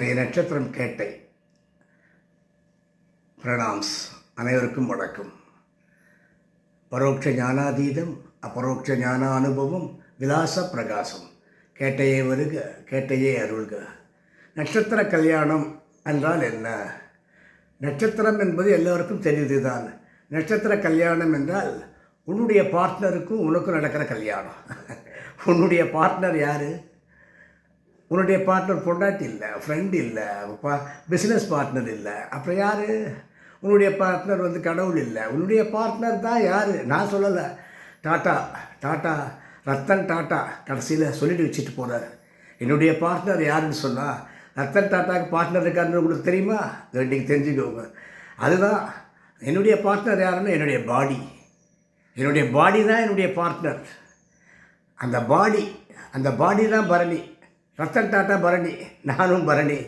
இன்றைய நட்சத்திரம் கேட்டை. பிரணாம்ஸ். அனைவருக்கும் வணக்கம். பரோட்ச ஞானாதீதம் அபரோட்ச ஞான அனுபவம் விலாச பிரகாசம். கேட்டையே வருக கேட்டையே அருள்க. நட்சத்திர கல்யாணம் என்றால் என்ன? நட்சத்திரம் என்பது எல்லோருக்கும் தெரியுதுதான் நட்சத்திர கல்யாணம் என்றால் உன்னுடைய பார்ட்னருக்கும் உனக்கும் நடக்கிற கல்யாணம். உன்னுடைய பார்ட்னர் யார்? உன்னுடைய பார்ட்னர் பொண்டாட்டி இல்லை ஃப்ரெண்ட் இல்லை பா பிஸ்னஸ் பார்ட்னர் இல்லை. அப்புறம் யார்? உன்னுடைய பார்ட்னர் வந்து கடவுள் இல்லை. உன்னுடைய பார்ட்னர் தான் யார்? நான் சொல்லலை. டாட்டா டாட்டா ரத்தன் டாட்டா கடைசியில் சொல்லிட்டு வச்சுட்டு போகிறார் என்னுடைய பார்ட்னர் யாருன்னு சொன்னால் ரத்தன் டாட்டாக்கு பார்ட்னர் இருக்காருன்னு உங்களுக்கு தெரியுமா? நீங்கள் தெரிஞ்சுக்கோங்க. அதுதான் என்னுடைய பார்ட்னர் யாருன்னா என்னுடைய பாடி என்னுடைய பாடி தான் என்னுடைய பார்ட்னர் அந்த பாடி அந்த பாடி தான் பரணி. ரத்தன் டாட்டா பரணி நானும் பரணி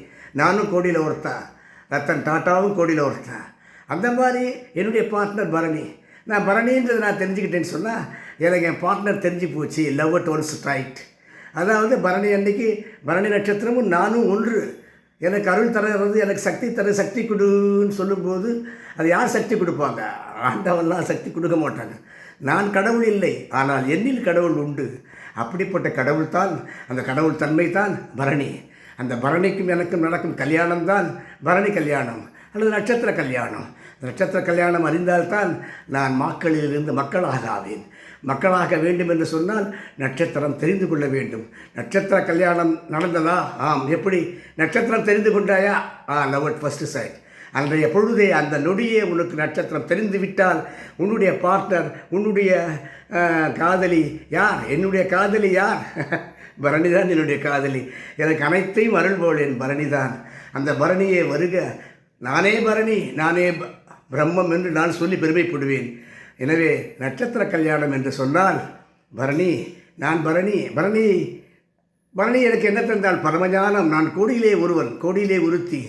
நானும் கோடியில் ஒருத்தன் ரத்தன் டாட்டாவும் கோடியில் ஒருத்தன் அந்த மாதிரி என்னுடைய பார்ட்னர் பரணி. நான் பரணின்றதை நான் தெரிஞ்சுக்கிட்டேன்னு சொன்னால் எனக்கு என் பார்ட்னர் தெரிஞ்சு போச்சு லவ் அட் ஒன்ஸ் ஸ்ட்ரைட் அதாவது பரணி அன்னைக்கு பரணி நட்சத்திரமும் நானும் ஒன்று. எனக்கு அருள் தரது எனக்கு சக்தி தர சக்தி கொடுன்னு சொல்லும்போது அது யார் சக்தி கொடுப்பாங்க? ஆண்டவன்லாம் சக்தி கொடுக்க மாட்டாங்க. நான் கடவுள் இல்லை ஆனால் என்னில் கடவுள் உண்டு. அப்படிப்பட்ட கடவுள் தான் அந்த கடவுள் தன்மை தான் பரணி. அந்த பரணிக்கும் எனக்கும் நடக்கும் கல்யாணம் தான் பரணி கல்யாணம் அல்லது நட்சத்திர கல்யாணம். நட்சத்திர கல்யாணம் அறிந்தால்தான் நான் மக்களிலிருந்து மக்களாக ஆவேன் மக்களாக வேண்டும் என்று சொன்னால் நட்சத்திரம் தெரிந்து கொள்ள வேண்டும். நட்சத்திர கல்யாணம் நடந்ததா? ஆம். எப்படி? நட்சத்திரம் தெரிந்து கொண்டாயா? ஆ லவ் அட் ஃபஸ்ட்டு சைட். அன்றைய பொழுதே அந்த நொடியே உனக்கு நட்சத்திரம் தெரிந்து விட்டால் உன்னுடைய பார்ட்னர் உன்னுடைய காதலி யார்? என்னுடைய காதலி யார்? பரணிதான் என்னுடைய காதலி. எனக்கு அனைத்தையும் அருள்போல் என் பரணி தான் அந்த பரணியே வருக. நானே பரணி நானே பிரம்மம் என்று நான் சொல்லி பெருமைப்படுவேன். எனவே நட்சத்திர கல்யாணம் என்று சொன்னால் பரணி நான் பரணி பரணி பரணி எனக்கு என்ன தந்தால்? பரமஞானம். நான் கோடியிலே ஒருவன் கோடியிலே உறுத்தி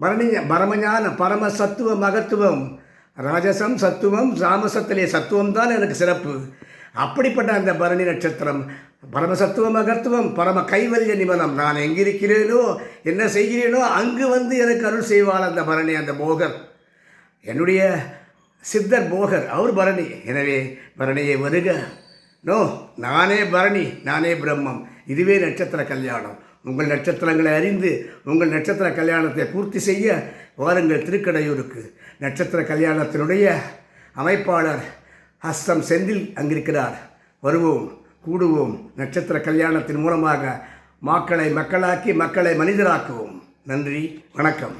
பரணி பரமஞான பரம சத்துவ மகத்துவம். ராஜசம் சத்துவம் ராமசத்திலே சத்துவம் தான் எனக்கு சிறப்பு. அப்படிப்பட்ட அந்த பரணி நட்சத்திரம் பரமசத்துவ மகத்துவம் பரம கைவல்ய நிபலம் நான் எங்கிருக்கிறேனோ என்ன செய்கிறேனோ அங்கு வந்து எனக்கு அருள் செய்வாள் அந்த பரணி அந்த போகர். என்னுடைய சித்தர் போகர் அவர் பரணி. எனவே பரணியை வருக நோ நானே பரணி நானே பிரம்மம். இதுவே நட்சத்திர கல்யாணம். உங்கள் நட்சத்திரங்களை அறிந்து உங்கள் நட்சத்திர கல்யாணத்தை பூர்த்தி செய்ய வாருங்கள் திருக்கடையூருக்கு. நட்சத்திர கல்யாணத்தினுடைய அமைப்பாளர் ஹஸ்தம் செந்தில் அங்கிருக்கிறார். வருவோம் கூடுவோம். நட்சத்திர கல்யாணத்தின் மூலமாக மக்களை மக்களாக்கி மக்களை மனிதராக்குவோம். நன்றி வணக்கம்.